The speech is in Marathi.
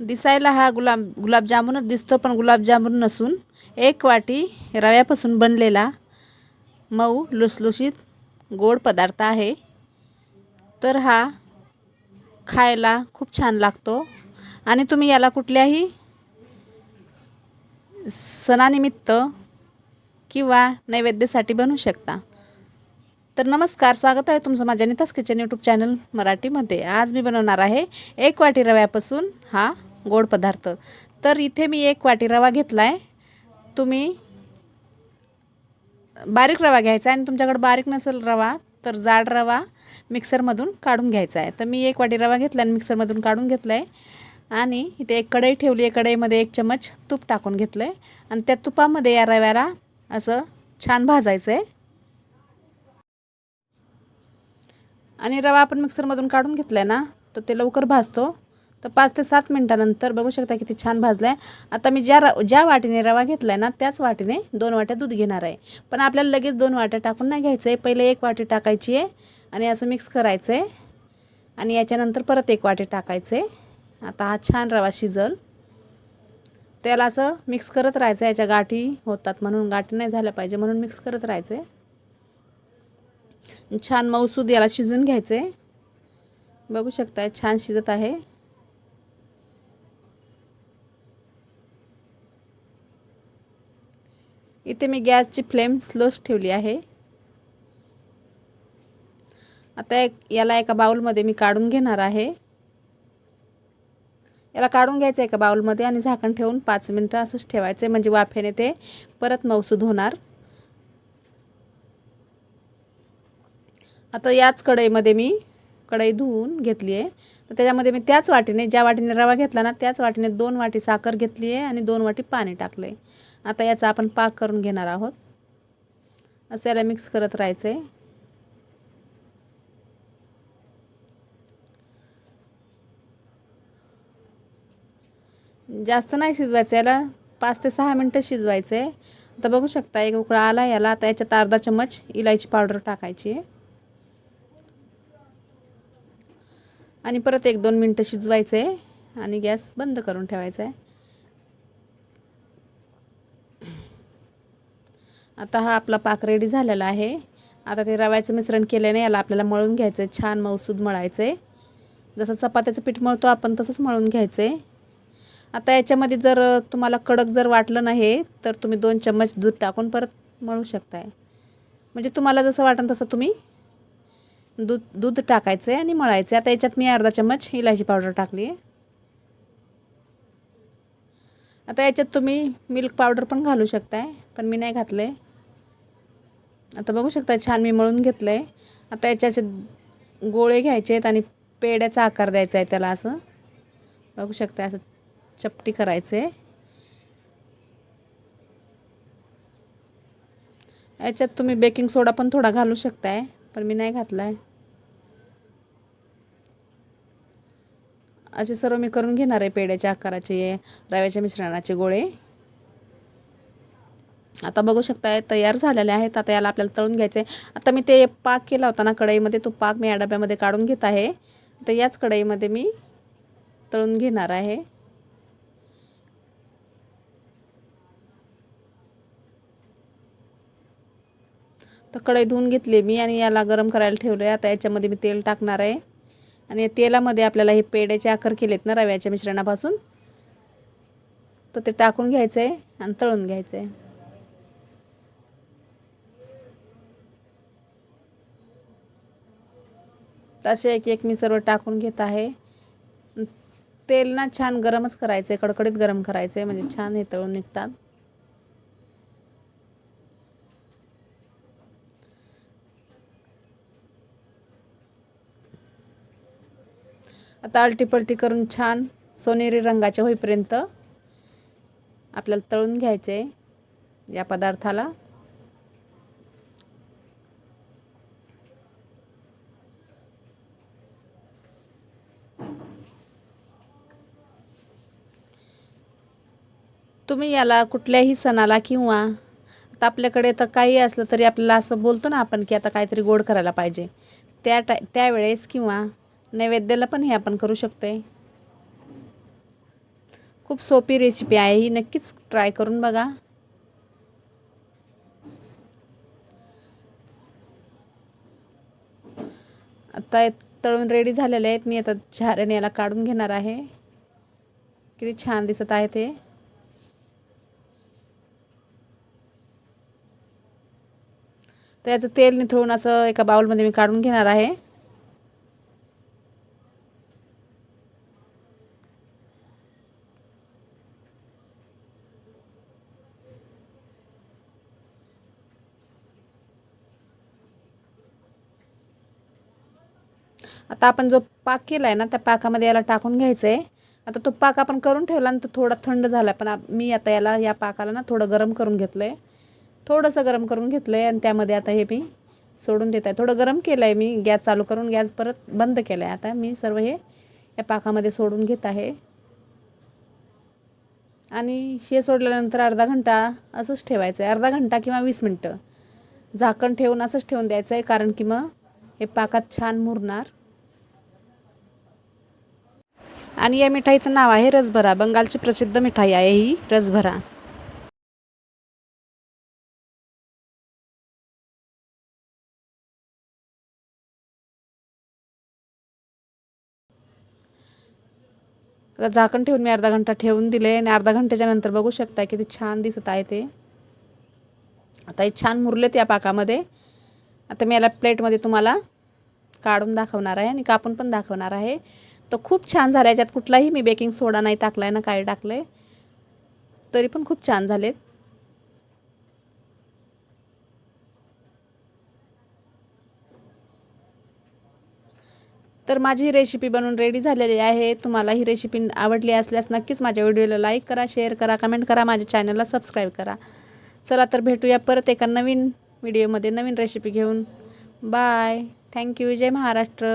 दिसायला हा गुलाब गुलाबजामुनच दिसतो पण गुलाबजामुन नसून एक वाटी रव्यापासून बनलेला मऊ लुसलुशीत गोड पदार्थ आहे. तर हा खायला खूप छान लागतो. आणि तुम्ही याला कुठल्याही सणानिमित्त किंवा नैवेद्यासाठी बनवू शकता. तर नमस्कार स्वागत आहे तुमचं माझ्या नितास किचन यूट्यूब चॅनल मराठीमध्ये. आज मी बनवणार आहे एक वाटी रव्यापासून हा गोड पदार्थ. तर इथे मी एक वाटी रवा घेतला आहे तुम्ही बारीक रवा घ्यायचा आहे आणि तुमच्याकडे बारीक नसेल रवा तर जाड रवा मिक्सरमधून काढून घ्यायचा आहे. तर मी एक वाटी रवा घेतला आणि मिक्सरमधून काढून घेतला आहे आणि इथे एक कढई ठेवली आहे. कढईमध्ये एक चमच तूप टाकून घेतलं आहे आणि त्या तुपामध्ये या रव्याला असं छान भाजायचं आहे आणि रवा आपण मिक्सरमधून काढून घेतला आहे ना तर ते लवकर भाजतो. तर पाच ते सात मिनटानंतर बघू शकता किती छान भाजलं आहे आता मी ज्या र ज्या वाटीने रवा घेतला आहे ना त्याच वाटीने दोन वाट्या दूध घेणार आहे. पण आपल्याला लगेच दोन वाट्या टाकून नाही घ्यायचं आहे पहिले एक वाटी टाकायची आहे आणि असं मिक्स करायचं आहे आणि याच्यानंतर परत एक वाटी टाकायचं आहे आता हा छान रवा शिजल. त्याला असं मिक्स करत राहायचं याच्या गाठी होतात म्हणून गाठी नाही झाल्या पाहिजे म्हणून मिक्स करत राहायचं आहे छान मऊसूद याला शिजून घ्यायचं आहे बघू शकताय छान शिजत आहे. इथे मी गॅसची फ्लेम स्लोच ठेवली आहे. आता एक याला एका बाउलमध्ये मी काढून घेणार आहे. याला काढून घ्यायचं एका बाउलमध्ये आणि झाकण ठेवून पाच मिनटं असंच ठेवायचं आहे म्हणजे वाफेने ते परत मऊसूद होणार. आता याच कढईमध्ये मी कढई धुवून घेतली आहे. तर त्याच्यामध्ये मी त्याच वाटीने ज्या वाटीने रवा घेतला ना त्याच वाटीने दोन वाटी साखर घेतली आहे आणि दोन वाटी पाणी टाकलं आहे आता याचा आपण पाक करून घेणार आहोत. असं याला मिक्स करत राहायचं आहे जास्त नाही शिजवायचं याला पाच ते सहा मिनटं शिजवायचं आहे आता बघू शकता एक उकळा आला याला आता याच्यात अर्धा चम्मच इलायची पावडर टाकायची आहे. आणि परत एक दोन मिनटं शिजवायचं आहे आणि गॅस बंद करून ठेवायचा. आहे आता हा आपला पाक रेडी झालेला आहे. आता ते रव्याचं मिश्रण केल्याने याला आपल्याला मळून घ्यायचं आहे छान मौसूद मळायचं आहे जसं चपात्याचं पीठ मळतो आपण तसंच मळून घ्यायचं आहे आता याच्यामध्ये जर तुम्हाला कडक जर वाटलं नाही तर तुम्ही दोन चम्मच दूध टाकून परत मळू शकताय. म्हणजे तुम्हाला जसं वाटेल तसं तुम्ही दूध दूध टाकायचं आहे आणि मळायचं आहे. आता याच्यात मी अर्धा चम्मच इलायची पावडर टाकली आहे. आता याच्यात तुम्ही मिल्क पावडर पण घालू शकताय पण मी नाही घातलं आहे आता बघू शकता छान मी मळून घेतलं आहे आता याच्याचे गोळे घ्यायचे आहेत आणि पेड्याचा आकार द्यायचा आहे त्याला असं. बघू शकता असं चपटी करायचं. आहे याच्यात तुम्ही बेकिंग सोडा पण थोडा घालू शकताय. पण मी नाही घातला आहे असे सर्व मी करून घेणार आहे पेड्याच्या आकाराचे रव्याच्या मिश्रणाचे गोळे. आता बघू शकताय तयार झालेले आहेत. आता याला आपल्याला तळून घ्यायचे आता मी ते पाक केला होता ना कढईमध्ये तो पाक मी या डब्यामध्ये काढून घेत आहे. तर याच कढईमध्ये मी तळून घेणार आहे. तर कढई धुवून घेतली मी आणि याला गरम करायला ठेवलं आहे आता याच्यामध्ये मी तेल टाकणार आहे. आणि या तेलामध्ये आपल्याला हे पेड्याचे आकार केलेत ना रव्याच्या मिश्रणापासून. तर ते टाकून घ्यायचं आहे आणि तळून घ्यायचं आहे तसे एक एक मी सर्व टाकून घेत आहे. तेल ना छान गरमच करायचं आहे कडकडीत गरम करायचं आहे म्हणजे छान हे तळून निघतात. आता आलटीपलटी करून छान सोनेरी रंगाचे होईपर्यंत आपल्याला तळून घ्यायचे या पदार्थाला. तुम्ही याला कुठल्याही सणाला किंवा आता आपल्याकडे तर काही असलं तरी आपल्याला असं बोलतो ना आपण की आता काहीतरी गोड करायला पाहिजे. त्या टाय त्यावेळेस किंवा नैवेद्याला पण हे आपण करू शकतो आहे खूप सोपी रेसिपी आहे ही नक्कीच ट्राय करून बघा. आता तळून रेडी झालेले आहेत. मी आता झाऱ्याने याला काढून घेणार आहे. किती छान दिसत आहे ते. तर याचं तेल निथळून असं एका बाउलमध्ये मी काढून घेणार आहे. आता आपण जो पाक केला आहे ना त्या पाकामध्ये याला टाकून घ्यायचं आहे आता तो पाक आपण करून ठेवला ना तो थोडा थंड झाला पण मी आता याला या पाकाला ना थोडं गरम करून घेतलं आहे थोडंसं गरम करून घेतलं आहे आणि त्यामध्ये आता हे मी सोडून देत आहे. थोडं गरम केलं आहे मी गॅस चालू करून गॅस परत बंद केला आहे आता मी सर्व हे या पाकामध्ये सोडून घेत आहे. आणि हे सोडल्यानंतर अर्धा घंटा असंच ठेवायचं आहे अर्धा घंटा किंवा वीस मिनटं झाकण ठेवून असंच ठेवून द्यायचं आहे कारण की मग हे पाकात छान मुरणार. आणि या मिठाईचं नाव आहे रसभरा. बंगालची प्रसिद्ध मिठाई आहे ही रसभरा. आता झाकण ठेवून मी अर्धा घंटा ठेवून दिले आणि अर्धा घंट्याच्या नंतर बघू शकता किती छान दिसत आहे ते. आता हे छान मुरलेत या पाकामध्ये. आता मी याला प्लेटमध्ये तुम्हाला काढून दाखवणार आहे आणि कापून पण दाखवणार आहे. तर खूप छान झाला. याच्यात कुठलाही मी बेकिंग सोडा नाही टाकला आहे ना काय टाकलं आहे तरी पण खूप छान झालेत. तर माझी ही रेसिपी बनवून रेडी झालेली आहे. तुम्हाला ही रेसिपी आवडली असल्यास नक्कीच माझ्या व्हिडिओला लाईक करा शेअर करा कमेंट करा माझ्या चॅनलला सबस्क्राईब करा. चला तर भेटूया परत एका नवीन व्हिडिओमध्ये नवीन रेसिपी घेऊन. बाय थँक्यू जय महाराष्ट्र.